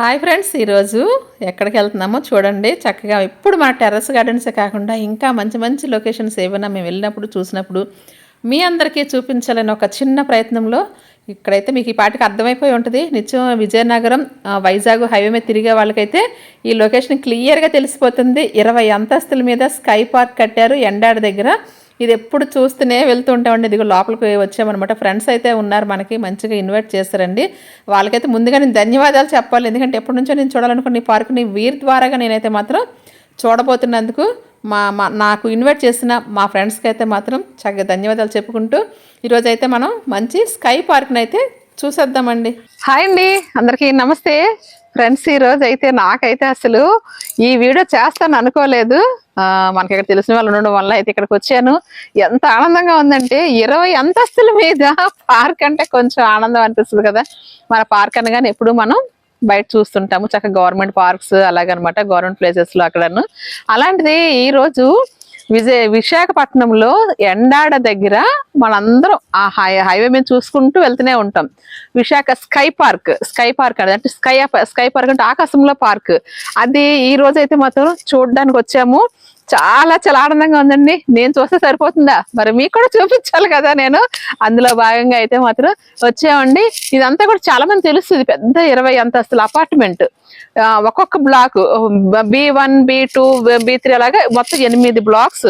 Hi friends ఈరోజు ఎక్కడికి వెళ్తున్నామో చూడండి. చక్కగా ఇప్పుడు మన టెర్రస్ గార్డెన్సే కాకుండా ఇంకా మంచి మంచి లొకేషన్స్ ఏమైనా మేము వెళ్ళినప్పుడు చూసినప్పుడు మీ అందరికీ చూపించాలని ఒక చిన్న ప్రయత్నంలో ఇక్కడైతే మీకు ఈ పాటికి అర్థమైపోయి ఉంటుంది. నిత్యం విజయనగరం వైజాగ్ హైవే మీద తిరిగే వాళ్ళకైతే ఈ లొకేషన్ క్లియర్గా తెలిసిపోతుంది. ఇరవై అంతస్తుల మీద స్కై పార్క్ కట్టారు ఎండాడ దగ్గర. ఇది ఎప్పుడు చూస్తూనే వెళ్తూ ఉంటామండి ఇదిగో లోపలికి వచ్చామన్నమాట. ఫ్రెండ్స్ అయితే ఉన్నారు మనకి మంచిగా ఇన్వైట్ చేస్తారండి వాళ్ళకైతే ముందుగా నేను ధన్యవాదాలు చెప్పాలి. ఎందుకంటే ఎప్పటి నుంచో నేను చూడాలనుకున్న ఈ పార్క్ని వీరి ద్వారాగా నేనైతే మాత్రం చూడబోతున్నందుకు మా మా నాకు ఇన్వైట్ చేసిన మా ఫ్రెండ్స్కి అయితే మాత్రం చక్కగా ధన్యవాదాలు చెప్పుకుంటూ ఈరోజు అయితే మనం మంచి స్కై పార్క్ని అయితే చూసేద్దామండి. హాయ్ అండి. అందరికీ నమస్తే. ఫ్రెండ్స్ ఈ రోజు అయితే నాకైతే అసలు ఈ వీడియో చేస్తాను అనుకోలేదు. మనకి ఇక్కడ తెలిసిన వాళ్ళు ఉండడం వల్ల అయితే ఇక్కడికి వచ్చాను. ఎంత ఆనందంగా ఉందంటే ఇరవై అంతస్తుల మీద పార్క్ అంటే కొంచెం ఆనందం అనిపిస్తుంది కదా. మన పార్క్ అనగానే ఎప్పుడు మనం బయట చూస్తుంటాము. చక్కగా గవర్నమెంట్ పార్క్స్ అలాగనమాట గవర్నమెంట్ ప్లేసెస్లో అక్కడను. అలాంటిది ఈరోజు విజయ విశాఖపట్నంలో ఎండాడ దగ్గర మనందరం ఆ హై హైవే మీద చూసుకుంటూ వెళ్తూనే ఉంటాం. Visakha sky park sky park అనేది అంటే స్కై స్కై పార్క్ అంటే ఆకాశంలో పార్క్. అది ఈ రోజు అయితే మాత్రం చూడడానికి వచ్చాము. చాలా చాలా ఆనందంగా ఉందండి. నేను చూస్తే సరిపోతుందా? మరి మీకు కూడా చూపించాలి కదా నేను. అందులో భాగంగా అయితే మాత్రం వచ్చామండి. ఇదంతా కూడా చాలా మంది తెలుస్తుంది పెద్ద ఇరవై అంతస్తుల అపార్ట్మెంట్. ఒక్కొక్క block B one B two B three అలాగే మొత్తం ఎనిమిది బ్లాక్స్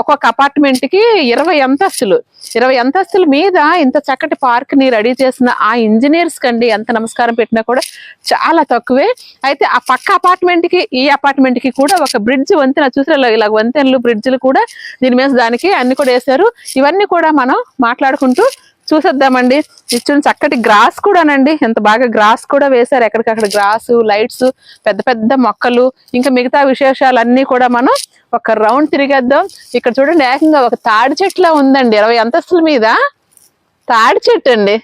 ఒక్కొక్క అపార్ట్మెంట్కి ఇరవై అంతస్తులు. ఇరవై అంతస్తుల మీద ఇంత చక్కటి పార్క్ని రెడీ చేసిన ఆ ఇంజనీర్స్ కండి ఎంత నమస్కారం పెట్టినా కూడా చాలా తక్కువే. అయితే ఆ పక్క అపార్ట్మెంట్కి ఈ అపార్ట్మెంట్కి కూడా ఒక బ్రిడ్జ్ వంతెన చూసారు? ఇలా వంతెనలు బ్రిడ్జ్లు కూడా దీని మీద దానికి అన్ని కూడా వేశారు. ఇవన్నీ కూడా మనం మాట్లాడుకుంటూ చూసేద్దామండి. ఇచ్చిన చక్కటి గ్రాస్ కూడానండి. ఎంత బాగా గ్రాస్ కూడా వేశారు. ఎక్కడికక్కడ గ్రాస్ లైట్స్ పెద్ద పెద్ద మొక్కలు ఇంకా మిగతా విశేషాలన్నీ కూడా మనం ఒక రౌండ్ తిరిగేద్దాం. ఇక్కడ చూడండి ఏకంగా ఒక తాడి చెట్ల ఉందండి. ఇరవై అంతస్తుల మీద. తాడి చెట్టు అండి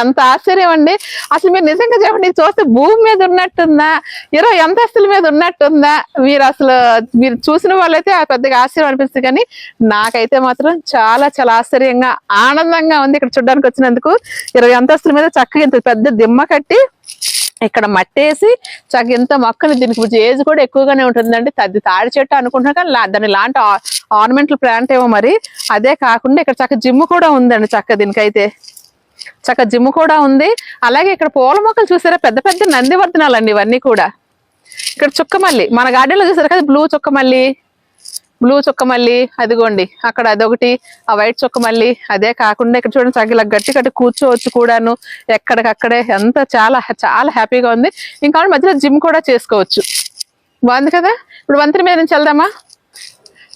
ఎంత ఆశ్చర్యం అండి. అసలు మీరు నిజంగా చెప్పండి చూస్తే భూమి మీద ఉన్నట్టుందా? ఇరవై అంతస్తుల మీద ఉన్నట్టుందా? మీరు అసలు మీరు చూసిన వాళ్ళైతే పెద్దగా ఆశ్చర్యం అనిపిస్తుంది కానీ నాకైతే మాత్రం చాలా చాలా ఆశ్చర్యంగా ఆనందంగా ఉంది ఇక్కడ చూడడానికి వచ్చినందుకు. ఇరవై అంతస్తుల మీద చక్కగా ఇంత పెద్ద దిమ్మ కట్టి ఇక్కడ మట్టేసి చక్కగా ఇంత మొక్కలు దీనికి ఏజ్ కూడా ఎక్కువగానే ఉంటుందండి. తది తాడి చెట్టు అనుకుంటున్నా కానీ దాని లాంటి ఆర్నమెంటల్ ప్లాంట్ ఏమో మరి. అదే కాకుండా ఇక్కడ చక్క జిమ్ కూడా ఉందండి చక్క దీనికైతే. చక్క జిమ్ కూడా ఉంది. అలాగే ఇక్కడ పూల మొక్కలు చూసారా? పెద్ద పెద్ద నందివర్ధనాలు అండి ఇవన్నీ కూడా. ఇక్కడ చుక్కమల్లి మన గార్డెన్లో చూసారు కదా బ్లూ చుక్కమల్లి? బ్లూ చుక్కమల్లి అదిగోండి అక్కడ అదొకటి ఆ వైట్ చుక్కమల్లి అదే కాకుండా ఇక్కడ చూడండి చక్కగా గట్టి గట్టి కూర్చోవచ్చు కూడాను. ఎక్కడికక్కడే ఎంత చాలా చాలా హ్యాపీగా ఉంది. ఇంకా మధ్యలో జిమ్ కూడా చేసుకోవచ్చు. బాగుంది కదా? ఇప్పుడు వంతెన మీద నుంచి వెళ్దామా?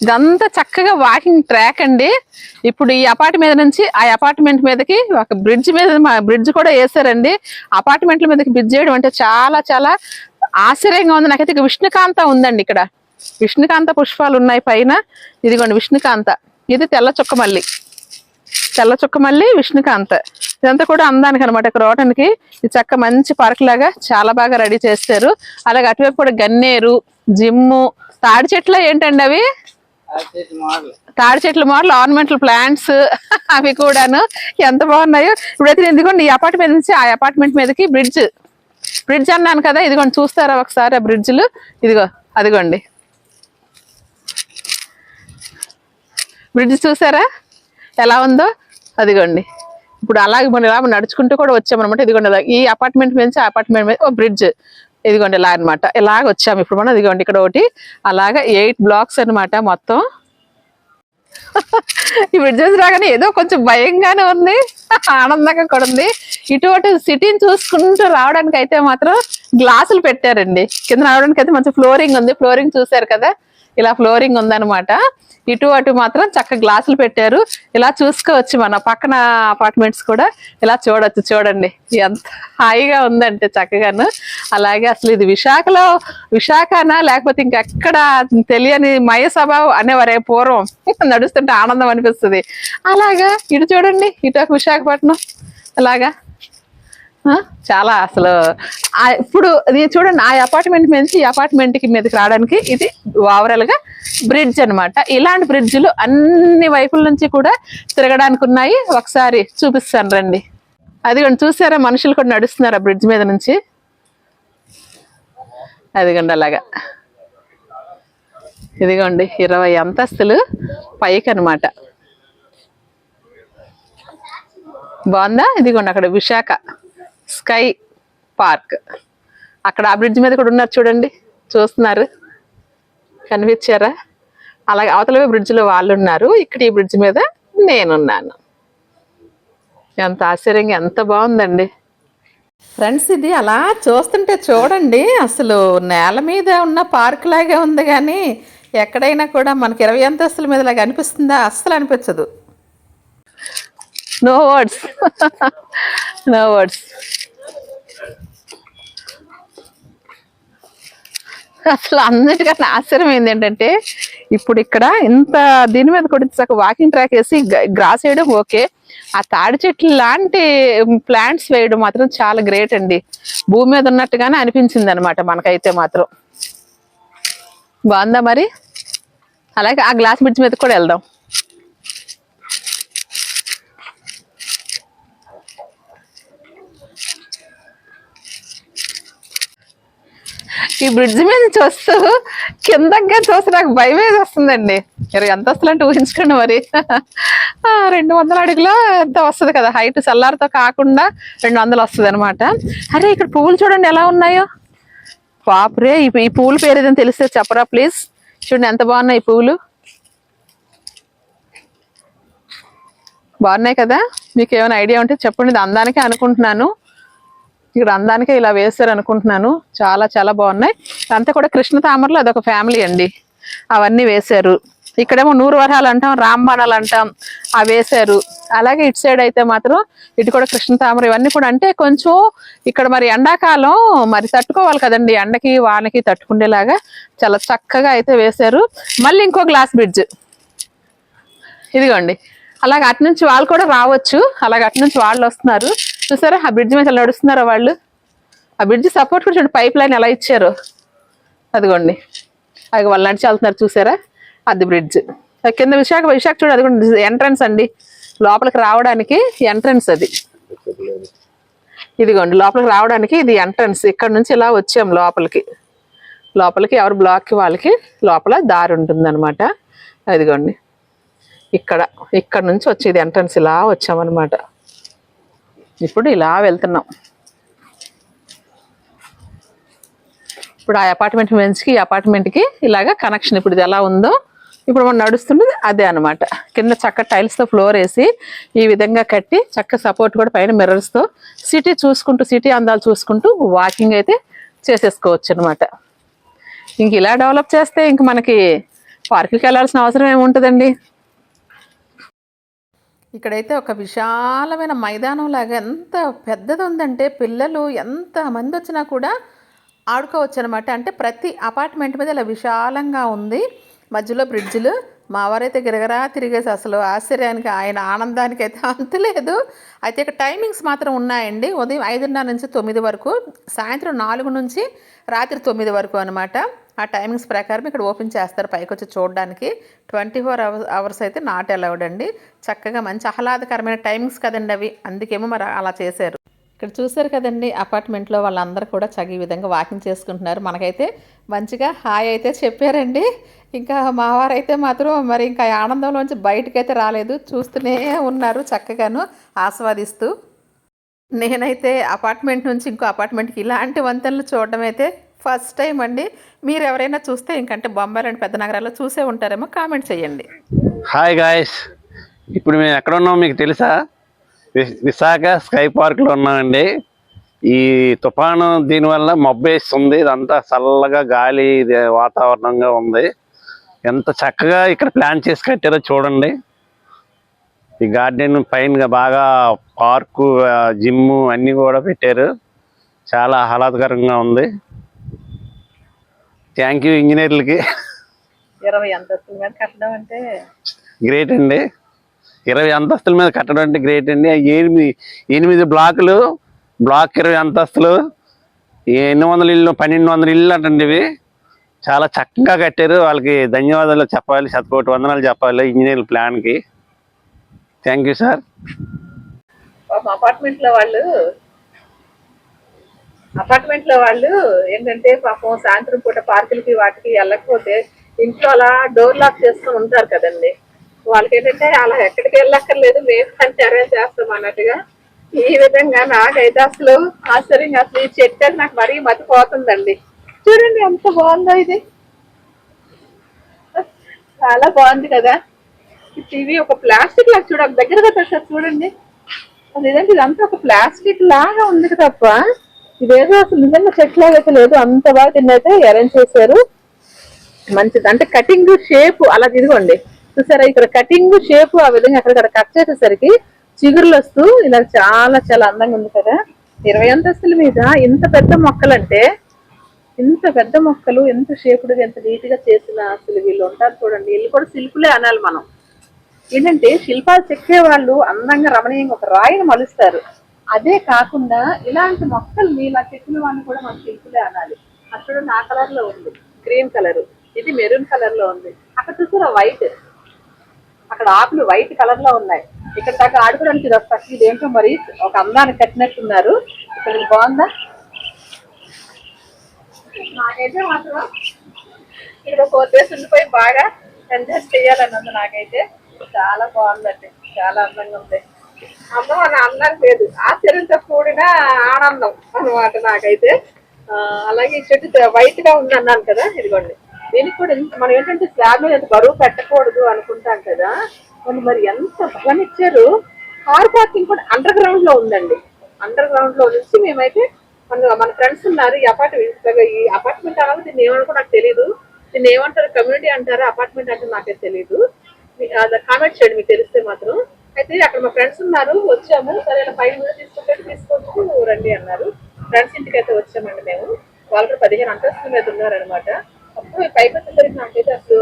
ఇదంతా చక్కగా వాకింగ్ ట్రాక్ అండి. ఇప్పుడు ఈ అపార్ట్ మీద నుంచి ఆ అపార్ట్మెంట్ మీదకి ఒక బ్రిడ్జ్ మీద బ్రిడ్జ్ కూడా వేసారండి అపార్ట్మెంట్ల మీదకి బ్రిడ్జ్ చేయడం అంటే చాలా చాలా ఆశ్చర్యంగా ఉంది. నాకైతే విష్ణుకాంత ఉందండి ఇక్కడ. విష్ణుకాంత పుష్పాలు ఉన్నాయి పైన. ఇదిగోండి విష్ణుకాంత. ఇది తెల్ల చుక్క మల్లి. తెల్ల చుక్క మల్లి విష్ణుకాంత. ఇదంతా కూడా అందానికి అనమాట ఇక్కడ రోటానికి ఇది చక్క మంచి పార్క్ లాగా చాలా బాగా రెడీ చేస్తారు. అలాగే అటువైపు కూడా గన్నేరు జిమ్ము తాడి చెట్లు ఏంటండి అవి? తాడి చెట్లు మోడల్. ఆర్నమెంటల్ ప్లాంట్స్ అవి కూడాను. ఎంత బాగున్నాయో. ఇప్పుడైతే నేను ఈ అపార్ట్మెంట్ నుంచి ఆ అపార్ట్మెంట్ మీదకి బ్రిడ్జ్ బ్రిడ్జ్ అన్నాను కదా ఇదిగోండి చూస్తారా ఒకసారి ఆ బ్రిడ్జ్లు ఇదిగో అదిగోండి. బ్రిడ్జ్ చూసారా? ఎలా ఉందో? అదిగోండి. ఇప్పుడు అలాగే మనం ఇలా నడుచుకుంటూ కూడా వచ్చామన్నమాట. ఇదిగోండి ఈ అపార్ట్మెంట్ నుంచి ఆ అపార్ట్మెంట్ మీద ఓ బ్రిడ్జ్ ఇదిగోండి ఇలా అన్నమాట. ఇలాగ వచ్చాము ఇప్పుడు మనం. ఇదిగోండి ఇక్కడ ఒకటి. అలాగా ఎయిట్ బ్లాక్స్ అన్నమాట మొత్తం. ఇప్పుడు చూసి రాగానే ఏదో కొంచెం భయంగానే ఉంది. ఆనందంగా కూడా ఉంది. ఇటువంటి సిటీని చూసుకుంటూ రావడానికి అయితే మాత్రం గ్లాసులు పెట్టారండి. కింద రావడానికి అయితే మంచి ఫ్లోరింగ్ ఉంది. ఫ్లోరింగ్ చూసారు కదా. ఇలా ఫ్లోరింగ్ ఉందనమాట ఇటు అటు మాత్రం చక్క గ్లాసులు పెట్టారు. ఇలా చూసుకోవచ్చు మన పక్కన అపార్ట్మెంట్స్ కూడా. ఇలా చూడొచ్చు చూడండి. ఎంత హాయిగా ఉందంటే చక్కగాను. అలాగే అసలు ఇది విశాఖలో విశాఖనా లేకపోతే ఇంకెక్కడ తెలియని మయ సభ అనేవారే పూర్వం. నడుస్తుంటే ఆనందం అనిపిస్తుంది. అలాగా ఇటు చూడండి ఇటు ఒక విశాఖపట్నం. అలాగా. చాలా అసలు ఇప్పుడు నేను చూడండి ఆ అపార్ట్మెంట్ నుంచి ఈ అపార్ట్మెంట్కి మీదకి రావడానికి ఇది ఓవరాల్గా బ్రిడ్జ్ అనమాట ఇలాంటి బ్రిడ్జ్లు అన్ని వైపుల నుంచి కూడా తిరగడానికి ఉన్నాయి. ఒకసారి చూపిస్తాను రండి. అది చూసారా? మనుషులు కూడా నడుస్తున్నారు ఆ బ్రిడ్జ్ మీద నుంచి. అదిగోండి అలాగా. ఇదిగోండి ఇరవై అంతస్తులు పైకి అనమాట బాగుందా? ఇదిగోండి అక్కడ విశాఖ. Sky park. అక్కడ ఆ బ్రిడ్జ్ మీద కూడా ఉన్నారు చూడండి. చూస్తున్నారు. కనిపించారా? అలాగే అవతల బ్రిడ్జ్లో వాళ్ళు ఉన్నారు. ఇక్కడ ఈ బ్రిడ్జ్ మీద నేనున్నాను. ఎంత ఆశ్చర్యంగా ఎంత బాగుందండి. ఫ్రెండ్స్ ఇది అలా చూస్తుంటే చూడండి. అసలు నేల మీద ఉన్న పార్క్ లాగే ఉంది కానీ ఎక్కడైనా కూడా మనకి ఇరవై అంతస్తుల మీద లాగా అనిపిస్తుందా? అస్సలు అనిపించదు. నో వర్డ్స్ నో వర్డ్స్ అసలు అందరికన్నా ఆశ్చర్యం ఏంటంటే ఇప్పుడు ఇక్కడ ఇంత దీని మీద కూడా వాకింగ్ ట్రాక్ వేసి గ్రాస్ వేయడం ఓకే. ఆ తాడి చెట్లు లాంటి ప్లాంట్స్ వేయడం మాత్రం చాలా గ్రేట్ అండి. భూమి మీద ఉన్నట్టుగానే అనిపించింది అనమాట మనకైతే మాత్రం. బాగుందా మరి? అలాగే ఆ గ్లాస్ బ్రిడ్జ్ మీద కూడా వెళ్దాం. ఈ బ్రిడ్జ్ మీద చూస్తూ కిందగా చూస్తే నాకు భయం వేసి వస్తుందండి. ఇరవై ఎంత వస్తుందంటే ఊహించుకోండి మరి. రెండు వందల అడుగులో ఎంత వస్తుంది కదా హైట్ చల్లారితో కాకుండా రెండు వందలు వస్తుంది అనమాట అరే ఇక్కడ పువ్వులు చూడండి ఎలా ఉన్నాయో. పాపరే ఈ పువ్వుల పేరు ఏదైనా తెలిస్తే చెప్పరా ప్లీజ్? చూడండి ఎంత బాగున్నాయి ఈ పువ్వులు బాగున్నాయి కదా? మీకు ఏమైనా ఐడియా ఉంటే చెప్పండి ఇది అందానికే అనుకుంటున్నాను. ఇక్కడ అందానికి ఇలా వేస్తారు అనుకుంటున్నాను చాలా చాలా బాగున్నాయి. అంతా కూడా కృష్ణ తామరలు అదొక ఫ్యామిలీ అండి. అవన్నీ వేశారు. ఇక్కడేమో నూరు వరహాలు అంటాం రాంబాణాలు అంటాం అవి వేశారు. అలాగే ఇటు సైడ్ అయితే మాత్రం ఇటు కూడా కృష్ణ తామర ఇవన్నీ కూడా అంటే కొంచెం ఇక్కడ మరి ఎండాకాలం మరి తట్టుకోవాలి కదండి. ఎండకి వానకి తట్టుకునేలాగా చాలా చక్కగా అయితే వేశారు. మళ్ళీ ఇంకో గ్లాస్ బ్రిడ్జ్ ఇదిగోండి. అలాగే అటు నుంచి వాళ్ళు కూడా రావచ్చు. అలాగే అటు నుంచి వాళ్ళు వస్తున్నారు. చూసారా? ఆ బ్రిడ్జ్ మీద నడుస్తున్నారా వాళ్ళు? ఆ బ్రిడ్జ్ సపోర్ట్ కూడా చూడండి పైప్ లైన్ ఎలా ఇచ్చారు. అదిగోండి. అది వాళ్ళు నడిచి వెళ్తున్నారు చూసారా? అది బ్రిడ్జ్. కింద విశాఖ విశాఖ చూడు అదిగోండి ఎంట్రన్స్ అండి. లోపలికి రావడానికి ఎంట్రన్స్ అది. ఇదిగోండి లోపలికి రావడానికి ఇది ఎంట్రన్స్ ఇక్కడ నుంచి ఇలా వచ్చాం లోపలికి. లోపలికి ఎవరు బ్లాక్కి వాళ్ళకి లోపల దారి ఉంటుంది అనమాట అదిగోండి. ఇక్కడ ఇక్కడ నుంచి వచ్చేది ఎంట్రన్స్ ఇలా వచ్చామన్నమాట. ఇప్పుడు ఇలా వెళ్తున్నాం. ఇప్పుడు ఆ అపార్ట్మెంట్ మెన్స్కి ఈ అపార్ట్మెంట్కి ఇలాగ కనెక్షన్ ఇప్పుడు ఇది ఎలా ఉందో ఇప్పుడు మనం నడుస్తున్నది అదే అనమాట కింద చక్క టైల్స్తో ఫ్లోర్ వేసి ఈ విధంగా కట్టి చక్క సపోర్ట్ కూడా పైన మిర్రర్స్తో సిటీ చూసుకుంటూ సిటీ అందాలు చూసుకుంటూ వాకింగ్ అయితే చేసేసుకోవచ్చు అనమాట ఇంక ఇలా డెవలప్ చేస్తే ఇంక మనకి పార్కుకి వెళ్ళాల్సిన అవసరం ఏముంటుందండి? ఇక్కడైతే ఒక విశాలమైన మైదానం లాగా ఎంత పెద్దది ఉందంటే పిల్లలు ఎంత మంది వచ్చినా కూడా ఆడుకోవచ్చు అనమాట అంటే ప్రతి అపార్ట్మెంట్ మీద ఇలా విశాలంగా ఉంది. మధ్యలో బ్రిడ్జిలు. మా వారైతే గిరగరా తిరిగేసి అసలు ఆశ్చర్యానికి ఆయన ఆనందానికి అయితే అంతలేదు అయితే ఇక్కడ టైమింగ్స్ మాత్రం ఉన్నాయండి. ఉదయం ఐదున్నర నుంచి తొమ్మిది వరకు సాయంత్రం నాలుగు నుంచి రాత్రి తొమ్మిది వరకు అనమాట ఆ టైమింగ్స్ ప్రకారం ఇక్కడ ఓపెన్ చేస్తారు పైకి వచ్చి చూడడానికి. ట్వంటీ ఫోర్ అవర్స్ అవర్స్ అయితే నాట్ అలౌడ్ అండి. చక్కగా మంచి ఆహ్లాదకరమైన టైమింగ్స్ కదండి అవి. అందుకేమో మరి అలా చేశారు. ఇక్కడ చూశారు కదండి అపార్ట్మెంట్లో వాళ్ళందరూ కూడా చగి విధంగా వాకింగ్ చేసుకుంటున్నారు. మనకైతే మంచిగా హాయ్ అయితే చెప్పారండి. ఇంకా మా వారైతే మాత్రం మరి ఇంకా ఆనందంలోంచి బయటకైతే రాలేదు. చూస్తూనే ఉన్నారు చక్కగాను ఆస్వాదిస్తూ. నేనైతే అపార్ట్మెంట్ నుంచి ఇంకో అపార్ట్మెంట్కి ఇలాంటి వంతెనలు చూడడం అయితే ఫస్ట్ టైం అండి. మీరు ఎవరైనా చూస్తే ఇంకంటే బొంబాయి లాంటి పెద్ద నగరాల్లో చూసే ఉంటారేమో కామెంట్ చేయండి. హాయ్ గాయస్ ఇప్పుడు మేము ఎక్కడ ఉన్నాం మీకు తెలుసా? విశాఖ స్కై పార్క్లో ఉన్నామండి. ఈ తుఫాను దీనివల్ల మబ్బేస్తుంది ఇదంతా చల్లగా గాలి వాతావరణంగా ఉంది. ఎంత చక్కగా ఇక్కడ ప్లాన్ చేసి కట్టారో చూడండి. ఈ గార్డెన్ పైన బాగా పార్కు జిమ్ అన్నీ కూడా పెట్టారు. చాలా ఆహ్లాదకరంగా ఉంది. థ్యాంక్ యూ ఇంజనీర్లకి. ఇరవై అంతస్తుల మీద కట్టడం అంటే గ్రేట్ అండి. ఇరవై అంతస్తుల మీద కట్టడం అంటే గ్రేట్ అండి. ఎనిమిది ఎనిమిది బ్లాకులు బ్లాక్ ఇరవై అంతస్తులు ఎన్ని వందల ఇల్లు పన్నెండు వందల ఇల్లు అంటండి ఇవి. చాలా చక్కగా కట్టారు. వాళ్ళకి ధన్యవాదాలు చెప్పాలి శతకోటి వందనాలు చెప్పాలి ఇంజనీర్ ప్లాన్కి. థ్యాంక్ యూ సార్ అపార్ట్మెంట్లో వాళ్ళు అపార్ట్మెంట్లో వాళ్ళు ఏంటంటే పాపం సాయంత్రం పూట పార్కులకి వాటికి వెళ్ళకపోతే ఇంట్లో అలా డోర్ లాక్ చేసుకుని ఉంటారు కదండి. వాళ్ళకి ఏంటంటే అలా ఎక్కడికి వెళ్ళక్కర్లేదు మేము కానీ అరేంజ్ చేస్తాం అన్నట్టుగా. ఈ విధంగా నాకైతే అసలు ఆశ్చర్యంగా అసలు ఈ చెట్టు నాకు మరీ మతిపోతుందండి. చూడండి ఎంత బాగుందో ఇది. చాలా బాగుంది కదా. ఇవి ఒక ప్లాస్టిక్ లాగా చూడ దగ్గరగా పెట్టారు చూడండి. అది ఇదేంటి ఇదంతా ఒక ప్లాస్టిక్ లాగా ఉంది తప్ప ఇదేదో అసలు నిజంగా చెట్లాగా అయితే లేదు. అంత బాగా తిన్నైతే అరేంజ్ చేశారు. మంచిది. అంటే కటింగ్ షేప్ అలా తిరగండి చూసారా ఇక్కడ కటింగ్ షేప్ ఆ విధంగా అక్కడ కట్ చేసేసరికి చిగురులు వస్తూ ఇలా చాలా చాలా అందంగా ఉంది కదా. ఇరవై అంతస్తుల మీద ఇంత పెద్ద మొక్కలంటే ఇంత పెద్ద మొక్కలు ఎంత షేపుడుగా ఎంత నీట్గా చేసిన అసలు వీళ్ళు ఉంటారు చూడండి. వీళ్ళు కూడా శిల్పులే అనాలి మనం. ఏంటంటే శిల్పాలు చెక్కే వాళ్ళు అందంగా రమణీయంగా ఒక రాయిని మలుస్తారు. అదే కాకుండా ఇలాంటి మొక్కల్ని ఇలా చెట్టిన వాళ్ళని కూడా మనం శిల్పులే అనాలి. అక్కడ నా కలర్లో ఉంది. గ్రీన్ కలర్ ఇది మెరూన్ కలర్లో ఉంది. అక్కడ చూసారా వైట్ అక్కడ ఆకులు వైట్ కలర్లో ఉన్నాయి. ఇక్కడ దాకా ఆడుకోవడానికి ఇది వస్తా. ఇదేంటో మరి ఒక అందాన్ని కట్టినట్టున్నారు. ఇక్కడ ఇది బాగుందా? నాకైతే మాత్రం ఇక్కడ ఫోర్ డేస్ ఉండిపోయి బాగా ఎంజాయ్ చేయాలని ఉంది నాకైతే. చాలా బాగుందండి. చాలా అందంగా ఉంది. అందం అని అన్నం లేదు. ఆశ్చర్యంతో కూడిన ఆనందం అనమాట నాకైతే. అలాగే ఈ చెట్టు వైట్గా ఉంది అన్నాను కదా ఇదిగోండి. దీనికి కూడా మనం ఏంటంటే స్లాబ్ ఎంత బరువు పెట్టకూడదు అనుకుంటాం కదా వాళ్ళు మరి ఎంత బలం ఇచ్చారు. కార్ పార్కింగ్ కూడా అండర్ గ్రౌండ్లో ఉందండి. అండర్ గ్రౌండ్లో నుంచి మేమైతే మన మన ఫ్రెండ్స్ ఉన్నారు ఈ అపార్ట్మెంట్ ఈ అపార్ట్మెంట్ అలా దీన్ని ఏమనుకో నాకు తెలియదు దీన్ని ఏమంటారు? కమ్యూనిటీ అంటారా? అపార్ట్మెంట్ అంటే నాకే తెలియదు కామెంట్ చేయండి మీకు తెలిస్తే మాత్రం. అయితే అక్కడ మా ఫ్రెండ్స్ ఉన్నారు వచ్చాము. సరే ఇలా పైన కూడా తీసుకుంటే తీసుకొచ్చు రండి అన్నారు. ఫ్రెండ్స్ ఇంటికి అయితే వచ్చామండి మేము. వాళ్ళు కూడా పదిహేను అంతస్తుల మీద ఉన్నారనమాట అప్పుడు పైకి వచ్చేసరికి నాకైతే అసలు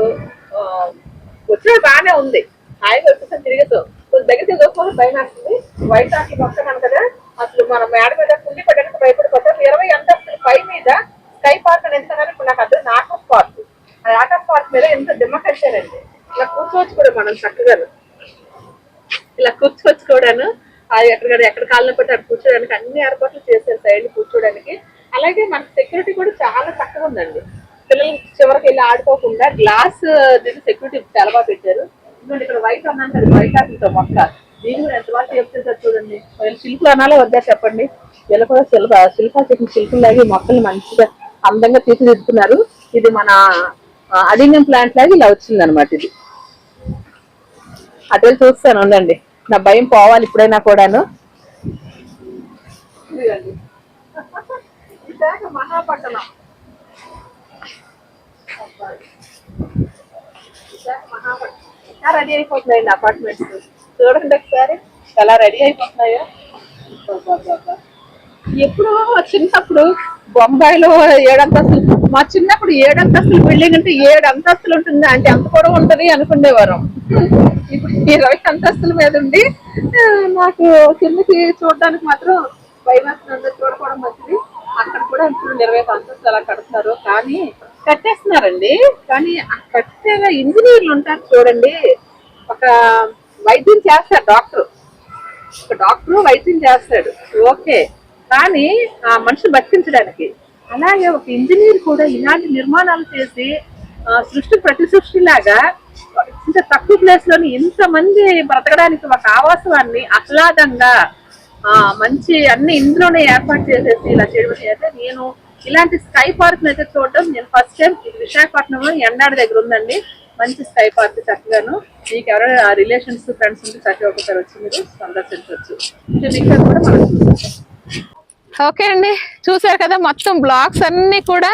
వచ్చిన బాగానే ఉంది. హాయిగా వచ్చేసరికి తిరిగేసాం. కొంచెం దగ్గర చూసుకోవాలి భయం వేస్తుంది. వైట్ ఆకి మొక్కన్నాను కదా అసలు మన మేడ మీద కుండి పడ్డానికి భయపడిపోతాం. ఇరవై అంతస్తుల పై మీద స్కై పార్క్ అని ఎంత ఇప్పుడు నాకు అర్థం ఆఫ్ పార్క్. ఆ ఆఫ్ పార్క్ మీద ఎంత దిమ్మ ఇలా కూర్చోవచ్చు కూడా మనం చక్కగా ఇలా కూర్చోవచ్చు కూడాను అది ఎక్కడ ఎక్కడ కాళ్ళని పట్టి అక్కడ కూర్చోడానికి అన్ని ఏర్పాట్లు చేశారు సైడ్ కూర్చోడానికి. అలాగే మన సెక్యూరిటీ కూడా చాలా చక్కగా ఉందండి. పిల్లలు చివరికి వెళ్ళి ఆడుకోకుండా గ్లాస్ దీన్ని సెక్యూరిటీ చాలా బాగా పెట్టారు. ఇదిగోండి ఇక్కడ వైట్ అన్నాను కదా వైట్ ఆకులతో మొక్క. దీని కూడా ఎంత బాగా చెప్తే చూడండి. శిల్పులు అనాలో వద్దా చెప్పండి. వీళ్ళు కూడా శిల్ప శిల్ప చెక్కిన శిల్పులాగే మొక్కలు మంచిగా అందంగా తీర్చిదిద్దుతున్నారు ఇది మన అడినియం ప్లాంట్ లాగా ఇలా వచ్చింది అనమాట ఇది. అటు వెళ్ళి చూస్తాను ఉండండి. నా భయం పోవాలి ఇప్పుడైనా కూడాను. మహాపట్టణం రెడీ అయిపోతున్నాయండి అపార్ట్మెంట్స్ చూడండి ఒకసారి. ఎలా రెడీ అయిపోతున్నాయో. ఎప్పుడో చిన్నప్పుడు బొంబాయిలో ఏడంతస్తులు మా చిన్నప్పుడు ఏడంతస్తులు బిల్డింగ్ అంటే ఏడు అంతస్తులు ఉంటుంది అంటే అంత కూడా ఉంటుంది అనుకునేవారు. ఇప్పుడు ఇరవై అంతస్తుల మీద ఉండి నాకు కిందకి చూడడానికి మాత్రం భయం చూడకపోవడం మంచిది. అక్కడ కూడా ఇప్పుడు ఇరవై అంతస్తులు అలా కడుతున్నారు కానీ కట్టేస్తున్నారండి. కానీ కట్టేలా ఇంజనీర్లు ఉంటారు చూడండి. ఒక వైద్యం చేస్తారు డాక్టర్. ఒక డాక్టర్ వైద్యం చేస్తాడు. ఓకే. కానీ ఆ మనిషి బతికించడానికి. అలాగే ఒక ఇంజనీర్ కూడా ఇలాంటి నిర్మాణాలు చేసి సృష్టి ప్రతి సృష్టి లాగా ఇంత తక్కువ ప్లేస్లోని ఇంతమంది బ్రతకడానికి ఒక ఆవాసాన్ని ఆహ్లాదంగా ఆ మంచి అన్ని ఇందులోనే ఏర్పాటు చేసేసి ఇలా చేయడం అయితే నేను ఇలాంటి స్కై పార్క్ అయితే చూడడం నేను ఫస్ట్ టైం ఇది విశాఖపట్నంలో ఎండాడి దగ్గర ఉందండి. మంచి స్కై పార్క్ చక్కగాను. మీకు ఎవరైనా రిలేషన్స్ ఫ్రెండ్స్ ఉంటే చక్కగా ఒకసారి వచ్చి మీరు సందర్శించవచ్చు. ఇంకా కూడా మనం చూస్తాం. ఓకే అండి. చూసారు కదా మొత్తం బ్లాగ్స్ అన్ని కూడా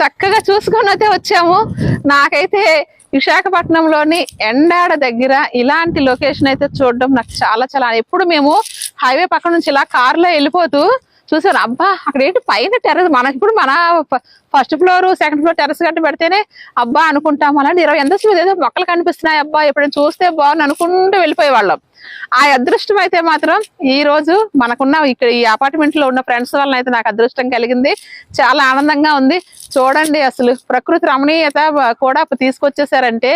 చక్కగా చూసుకొని అయితే వచ్చాము. నాకైతే విశాఖపట్నంలోని ఎండాడ దగ్గర ఇలాంటి లొకేషన్ అయితే చూడడం నాకు చాలా చాలా ఎప్పుడు మేము హైవే పక్క నుంచి ఇలా కారులో వెళ్ళిపోతూ చూసారు? అబ్బా అక్కడ ఏంటి పైన టెర్రస్? మనకి ఇప్పుడు మన first floor second floor terrace గట్ట పెడితేనే అబ్బా అనుకుంటాం అలాంటి ఇరవై అంతస్తు మీద ఏదో మొక్కలు కనిపిస్తున్నాయి అబ్బా ఎప్పుడైనా చూస్తే బాగుంది అనుకుంటూ వెళ్ళిపోయే వాళ్ళం ఆ అదృష్టం అయితే మాత్రం ఈ రోజు మనకున్న ఇక్కడ ఈ అపార్ట్మెంట్లో ఉన్న ఫ్రెండ్స్ వలన అయితే నాకు అదృష్టం కలిగింది. చాలా ఆనందంగా ఉంది. చూడండి అసలు ప్రకృతి రమణీయత కూడా తీసుకొచ్చేసారంటే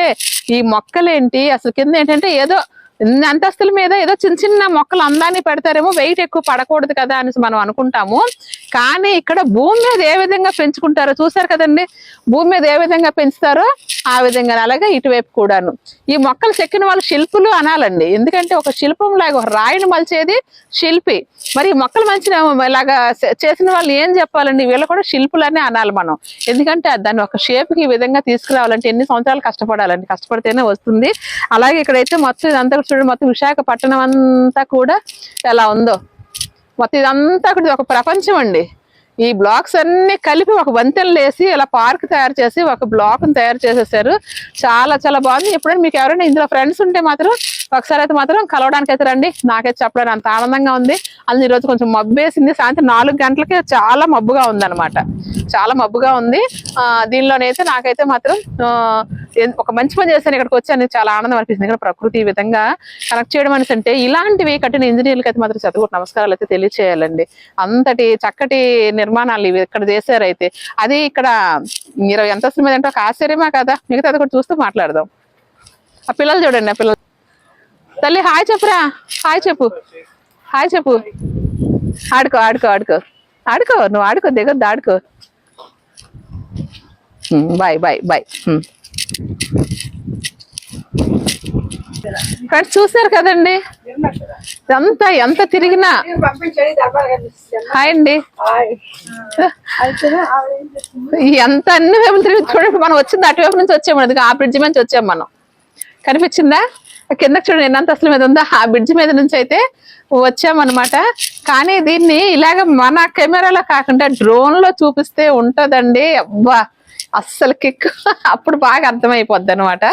ఈ మొక్కలేంటి? అసలు కింద ఏంటంటే ఏదో ఇన్ని అంతస్తుల మీద ఏదో చిన్న చిన్న మొక్కలు అందాన్ని పెడతారేమో వెయిట్ ఎక్కువ పడకూడదు కదా అనేసి మనం అనుకుంటాము. కానీ ఇక్కడ భూమి మీద ఏ విధంగా పెంచుకుంటారో చూసారు కదండి? భూమి మీద ఏ విధంగా పెంచుతారో ఆ విధంగా అలాగే ఇటువైపు కూడాను. ఈ మొక్కలు చెక్కిన వాళ్ళు శిల్పులు అనాలండి. ఎందుకంటే ఒక శిల్పం లాగా ఒక రాయిని మలిచేది శిల్పి. మరి మొక్కలు మంచిన ఇలాగా చేసిన వాళ్ళు ఏం చెప్పాలండి? వీళ్ళు కూడా శిల్పులనే అనాలి మనం. ఎందుకంటే దాన్ని ఒక షేప్కి ఈ విధంగా తీసుకురావాలంటే ఎన్ని సంవత్సరాలు కష్టపడాలండి? కష్టపడితేనే వస్తుంది. అలాగే ఇక్కడైతే మొత్తం ఇదంతా చూడండి మొత్తం విశాఖపట్నం అంతా కూడా ఎలా ఉందో. మొత్తం ఇదంతా కూడా ఒక ప్రపంచం అండి. ఈ బ్లాక్స్ అన్ని కలిపి ఒక వంతెన లేసి ఇలా పార్క్ తయారు చేసి ఒక బ్లాక్ తయారు చేసేసారు. చాలా చాలా బాగుంది. ఎప్పుడైనా మీకు ఎవరైనా ఇందులో ఫ్రెండ్స్ ఉంటే మాత్రం ఒకసారి అయితే మాత్రం కలవడానికి అయితే రండి. నాకైతే చెప్పడానికి అంత ఆనందంగా ఉంది. అందులో ఈరోజు కొంచెం మబ్బు వేసింది సాయంత్రం నాలుగు గంటలకి చాలా మబ్బుగా ఉందన్నమాట. చాలా మబ్బుగా ఉంది. దీనిలోనైతే నాకైతే మాత్రం ఒక మంచి పని చేశాను. ఇక్కడికి వచ్చాను చాలా ఆనందం అనిపిస్తుంది. ఇక్కడ ప్రకృతి ఈ విధంగా కనెక్ట్ చేయడం అనేసి అంటే ఇలాంటివి కట్టిన ఇంజనీర్లకి అయితే మాత్రం చదువుకుంటు నమస్కారాలు అయితే తెలియచేయాలండి. అంతటి చక్కటి నిర్మాణాలు ఇవి ఇక్కడ చేశారైతే అది ఇక్కడ ఇరవై అంతస్తుల మీద అంటే ఒక ఆశ్చర్యమా కదా. మిగతా కూడా చూస్తూ మాట్లాడదాం. ఆ పిల్లలు చూడండి ఆ పిల్లలు. తల్లి హాయ్ చెప్పురా. హాయ్ చెప్పు. హాయ్ చెప్పు. ఆడుకో ఆడుకో ఆడుకో. ఆడుకో నువ్వు ఆడుకో దిగొద్దు ఆడుకో. Bye bye bye. ఫ్రెండ్స్ చూసారు కదండి? ఇదంతా ఎంత తిరిగినా. హాయ్ అండి ఎంత అన్ని వైపులు తిరిగి చూడండి మనం వచ్చింది అటువైపు నుంచి వచ్చాము అది ఆ బ్రిడ్జ్ నుంచి వచ్చాం మనం. కనిపించిందా? కిందకి చూడండి ఎన్నంత అసలు మీద ఉందా. ఆ బ్రిడ్జ్ మీద నుంచి అయితే వచ్చామన్నమాట. కానీ దీన్ని ఇలాగ మన కెమెరాలో కాకుండా డ్రోన్లో చూపిస్తే ఉంటదండి. అబ్బా అస్సలు కిక్ అప్పుడు బాగా అర్థమైపోద్ది అనమాట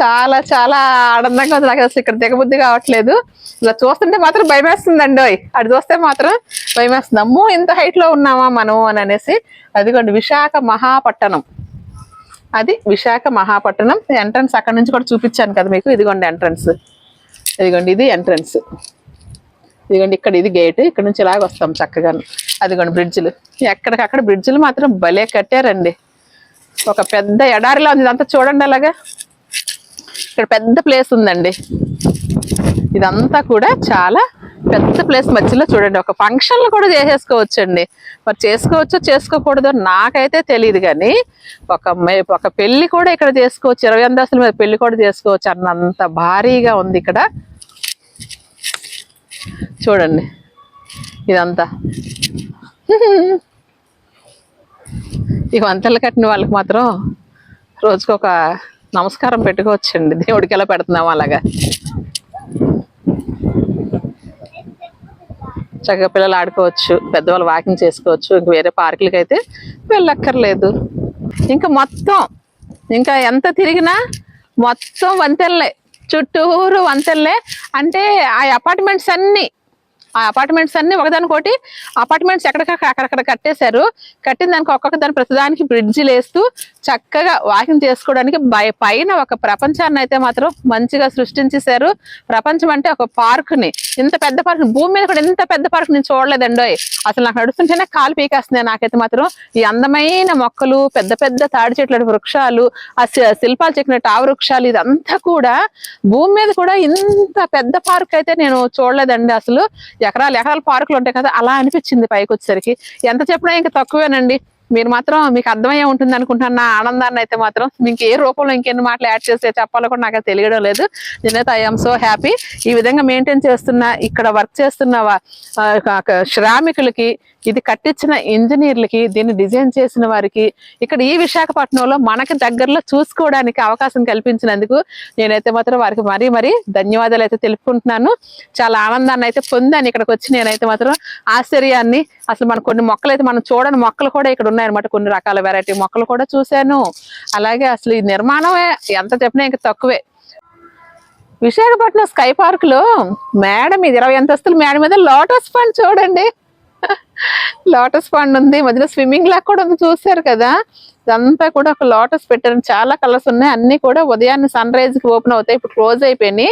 చాలా చాలా ఆనందంగా ఉంది. నాకు అసలు ఇక్కడ దిగబుద్ధి కావట్లేదు. ఇలా చూస్తుంటే మాత్రం భయమేస్తుందండి. ఓయ్ అటు చూస్తే మాత్రం భయమేస్తుంది. అమ్మో ఇంత హైట్లో ఉన్నామా మనం అని అనేసి. అదిగోండి విశాఖ మహాపట్టణం. అది విశాఖ మహాపట్టణం. ఎంట్రన్స్ అక్కడ నుంచి కూడా చూపించాను కదా మీకు. ఇదిగోండి ఎంట్రన్స్ ఇదిగోండి ఇది ఎంట్రన్స్ ఇదిగోండి ఇక్కడ ఇది గేట్ ఇక్కడ నుంచి ఇలాగ వస్తాం చక్కగా. అదిగోండి బ్రిడ్జ్లు ఎక్కడికక్కడ బ్రిడ్జ్లు మాత్రం భలే కట్టారండి. ఒక పెద్ద ఎడారిలో ఉంది. అంతా చూడండి అలాగా. ఇక్కడ పెద్ద ప్లేస్ ఉందండి. ఇదంతా కూడా చాలా పెద్ద ప్లేస్ మధ్యలో చూడండి. ఒక ఫంక్షన్లు కూడా చేసేసుకోవచ్చండి. మరి చేసుకోవచ్చో చేసుకోకూడదో నాకైతే తెలియదు కానీ ఒక మే- ఒక పెళ్ళి కూడా ఇక్కడ చేసుకోవచ్చు. ఇరవై అంతస్తుల మీద పెళ్ళి కూడా చేసుకోవచ్చు అన్నంత భారీగా ఉంది ఇక్కడ. చూడండి. ఇదంతా. ఈ వంతలు కట్టిన వాళ్ళకి మాత్రం రోజుకొక నమస్కారం పెట్టుకోవచ్చండి. దేవుడికి ఎలా పెడుతున్నాము అలాగా. చక్కగా పిల్లలు ఆడుకోవచ్చు పెద్దవాళ్ళు వాకింగ్ చేసుకోవచ్చు ఇంక వేరే పార్కులకి అయితే వెళ్ళక్కర్లేదు. ఇంకా మొత్తం ఇంకా ఎంత తిరిగినా మొత్తం వంతెల్లే చుట్టూరు వంతెల్లే అంటే ఆ అపార్ట్మెంట్స్ అన్నీ ఆ అపార్ట్మెంట్స్ అన్ని ఒకదానికోటి అపార్ట్మెంట్స్ ఎక్కడికక్కడ అక్కడక్కడ కట్టేశారు. కట్టిన దానికి ఒక్కొక్క దాని ప్రతిదానికి బ్రిడ్జిలు వేస్తూ చక్కగా వాకింగ్ చేసుకోవడానికి పైన ఒక ప్రపంచాన్ని అయితే మాత్రం మంచిగా సృష్టించేశారు. ప్రపంచం అంటే ఒక పార్క్ని. ఇంత పెద్ద పార్క్ భూమి మీద కూడా ఇంత పెద్ద పార్క్ నేను చూడలేదండి అసలు నాకు నడుస్తుంటేనే కాలు పీకేస్తున్నాయి నాకైతే మాత్రం. ఈ అందమైన మొక్కలు పెద్ద పెద్ద తాడి చెట్ల వృక్షాలు ఆ శిల్పాలు చెక్కిన ఆ వృక్షాలు ఇదంతా కూడా భూమి మీద కూడా ఇంత పెద్ద పార్క్ అయితే నేను చూడలేదండి అసలు. ఎకరాలు ఎకరాల పార్కులు ఉంటాయి కదా అలా అనిపించింది పైకి వచ్చేసరికి. ఎంత చెప్పినా ఇంకా తక్కువేనండి. మీరు మాత్రం మీకు అర్థమయ్యే ఉంటుంది అనుకుంటున్నాను. నా ఆనందాన్ని అయితే మాత్రం మీకు ఏ రూపంలో ఇంకెన్ని మాటలు యాడ్ చేస్తే చెప్పాలో కూడా నాకు తెలియడం లేదు. నేనైతే ఐఎమ్ సో హ్యాపీ ఈ విధంగా మెయింటైన్ చేస్తున్న ఇక్కడ వర్క్ చేస్తున్న శ్రామికులకి ఇది కట్టించిన ఇంజనీర్లకి దీన్ని డిజైన్ చేసిన వారికి ఇక్కడ ఈ విశాఖపట్నంలో మనకి దగ్గరలో చూసుకోవడానికి అవకాశం కల్పించినందుకు నేనైతే మాత్రం వారికి మరీ మరీ ధన్యవాదాలు అయితే తెలుపుకుంటున్నాను. చాలా ఆనందాన్ని అయితే పొందాను ఇక్కడికి వచ్చి. నేనైతే మాత్రం ఆశ్చర్యాన్ని. అసలు మన కొన్ని మొక్కలు అయితే మనం చూడని మొక్కలు కూడా ఇక్కడ ఉన్నాయన్నమాట. కొన్ని రకాల వెరైటీ మొక్కలు కూడా చూశాను. అలాగే అసలు ఈ నిర్మాణమే ఎంత చెప్పినా ఇంకా తక్కువే. విశాఖపట్నం స్కై పార్క్లో మేడం ఇది ఇరవై అంతస్తుల మేడం మీద లోటస్ పండ్ చూడండి. లోటస్ పండ్ ఉంది. మధ్యలో స్విమ్మింగ్ లాగా కూడా ఉంది చూసారు కదా. ఇదంతా కూడా ఒక లోటస్ పెట్టారు. చాలా కలర్స్ ఉన్నాయి. అన్ని కూడా ఉదయాన్నే సన్ రైజ్కి ఓపెన్ అవుతాయి. ఇప్పుడు క్లోజ్ అయిపోయినాయి.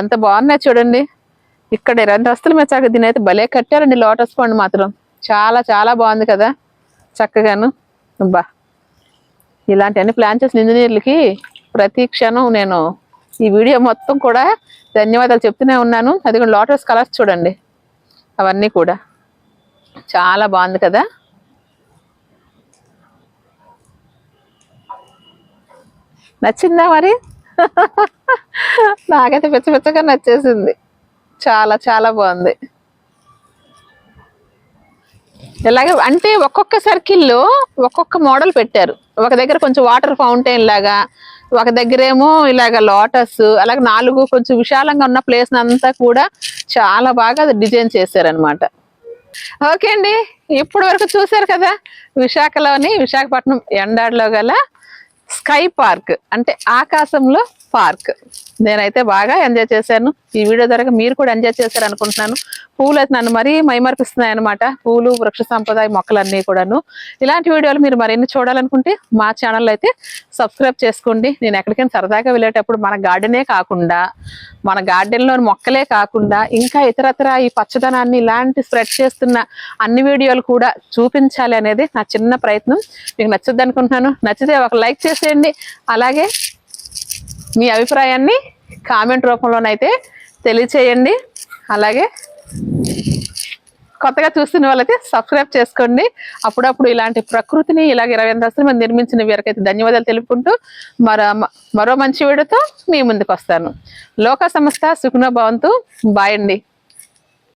ఎంత బాగున్నాయి చూడండి. ఇక్కడ రెండు అంతస్తుల మీద దీని అయితే భలే కట్టారండి లోటస్ పండ్ మాత్రం. చాలా చాలా బాగుంది కదా. చక్కగాను. బా ఇలాంటివన్నీ ప్లాన్ చేసిన ఇంజనీర్లకి ప్రతి క్షణం నేను ఈ వీడియో మొత్తం కూడా ధన్యవాదాలు చెప్తూనే ఉన్నాను. అది లోటస్ కలర్స్ చూడండి. అవన్నీ కూడా. చాలా బాగుంది కదా? నచ్చిందా మరి? నాకైతే పిచ్చ పిచ్చగా నచ్చేసింది. చాలా చాలా బాగుంది. ఇలాగే అంటే ఒక్కొక్క సర్కిల్లో ఒక్కొక్క మోడల్ పెట్టారు. ఒక దగ్గర కొంచెం వాటర్ ఫౌంటైన్ లాగా ఒక దగ్గరేమో ఇలాగ లోటస్ అలాగే నాలుగు కొంచెం విశాలంగా ఉన్న ప్లేస్ అంతా కూడా చాలా బాగా డిజైన్ చేశారనమాట ఓకే అండి. ఇప్పటి వరకు చూసారు కదా విశాఖలోని విశాఖపట్నం ఎండాడలో గల స్కై పార్క్ అంటే ఆకాశంలో పార్క్. నేనైతే బాగా ఎంజాయ్ చేశాను. ఈ వీడియో ద్వారా మీరు కూడా ఎంజాయ్ చేశారు అనుకుంటున్నాను పూలు అయితే నన్ను మరీ మైమర్పిస్తున్నాయి అనమాట పూలు వృక్ష సంప్రదాయ మొక్కలన్నీ కూడాను. ఇలాంటి వీడియోలు మీరు మరిన్ని చూడాలనుకుంటే మా ఛానల్ అయితే సబ్స్క్రైబ్ చేసుకోండి. నేను ఎక్కడికైనా సరదాగా వెళ్ళేటప్పుడు మన గార్డెనే కాకుండా మన గార్డెన్లోని మొక్కలే కాకుండా ఇంకా ఇతరత్ర ఈ పచ్చదనాన్ని ఇలాంటి స్ప్రెడ్ చేస్తున్న అన్ని వీడియోలు కూడా చూపించాలి అనేది నా చిన్న ప్రయత్నం. మీకు నచ్చుద్ది అనుకుంటున్నాను. నచ్చితే ఒక లైక్ చేసేయండి. అలాగే మీ అభిప్రాయాన్ని కామెంట్ రూపంలోనైతే తెలియచేయండి. అలాగే కొత్తగా చూస్తున్న వాళ్ళైతే సబ్స్క్రైబ్ చేసుకోండి. అప్పుడప్పుడు ఇలాంటి ప్రకృతిని ఇలాగ ఇరవై అంతస్తులు మనం నిర్మించిన వీరికైతే ధన్యవాదాలు తెలుపుకుంటూ మరో మరో మంచి వీడియోతో మీ ముందుకు వస్తాను. లోక సంస్థ సుఖనో భవంతు. బాయ్ అండి.